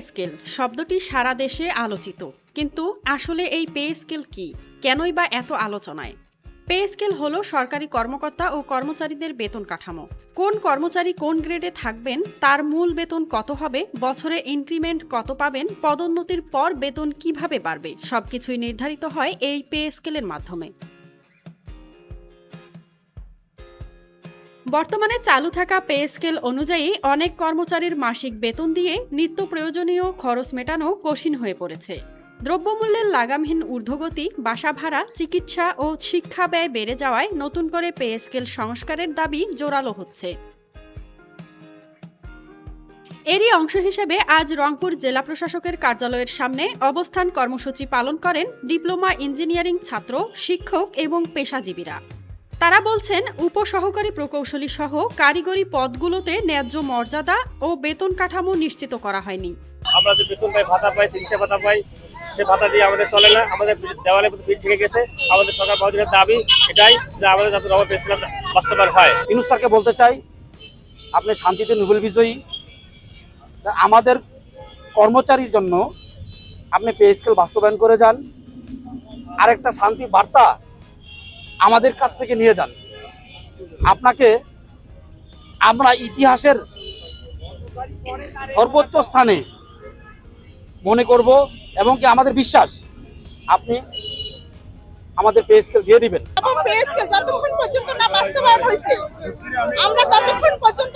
Scale শব্দটি সারা দেশে আলোচিত। কিন্তু আসলে এই পে স্কেল কি? কেনই বা এত আলোচনায়? পে স্কেল হলো সরকারি কর্মকর্তা ও কর্মচারীদের বেতন কাঠামো। কোন কর্মচারী কোন গ্রেডে থাকবেন, তার মূল বেতন কত হবে, বছরে ইনক্রিমেন্ট কত পাবেন, পদোন্নতির পর বেতন কীভাবে বাড়বে, সবকিছুই নির্ধারিত হয় এই পে স্কেলের মাধ্যমে। বর্তমানে চালু থাকা পে স্কেল অনুযায়ী অনেক কর্মচারীর মাসিক বেতন দিয়ে নিত্য প্রয়োজনীয় খরচ মেটানো কঠিন হয়ে পড়েছে। দ্রব্যমূল্যের লাগামহীন ঊর্ধ্বগতি বাসা ভাড়া চিকিৎসা ও শিক্ষা ব্যয় বেড়ে যাওয়ায় নতুন করে পে স্কেল সংস্কারের দাবি জোরালো হচ্ছে। এরই অংশ হিসেবে আজ রংপুর জেলা প্রশাসকের কার্যালয়ের সামনে অবস্থান কর্মসূচি পালন করেন ডিপ্লোমা ইঞ্জিনিয়ারিং ছাত্র, শিক্ষক এবং পেশাজীবীরা। তারা বলছেন উপসহকারী প্রকৌশলী সহ কারিগরি পদগুলোতে ন্যায্য মর্যাদা ও বেতন কাঠামো নিশ্চিত করা হয়নি। আমরা যে বেতন পাই ভাতা পাই চিকিৎসা ভাতা পাই সে ভাতা দিয়ে আমাদের চলে না। আমাদের দেওয়ালে ভিড় থেকে গেছে। আমাদের সরকার মহাজনের দাবি এটাই যে আমাদের যাতে রবার পেয়েছিলাম বাস্তবায়ন হয়। ইনুস স্যারকে বলতে চাই আপনি শান্তিতে নোবেল বিজয়ী। আমাদের কর্মচারীর জন্য আপনি পে স্কেল বাস্তবায়ন করে যান। আরেকটা শান্তি বার্তা আমাদের কাছ থেকে নিয়ে যান। আপনাকে আমরা ইতিহাসের সর্বোচ্চ স্থানে মনে করব এবং কি আমাদের বিশ্বাস, আপনি আমাদের পে স্কেল দিয়ে দিবেন। পে স্কেল যতক্ষণ পর্যন্ত না বাস্তবায়ন হয়েছে, আমরা ততক্ষণ পর্যন্ত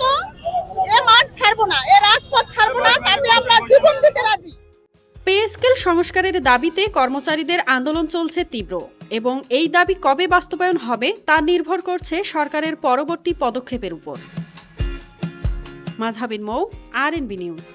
পে স্কেল সংস্কারের দাবিতে কর্মচারীদের আন্দোলন চলছে তীব্র, এবং এই দাবি কবে বাস্তবায়ন হবে তা নির্ভর করছে সরকারের পরবর্তী পদক্ষেপের উপর। Majhabin Mou, R N B news.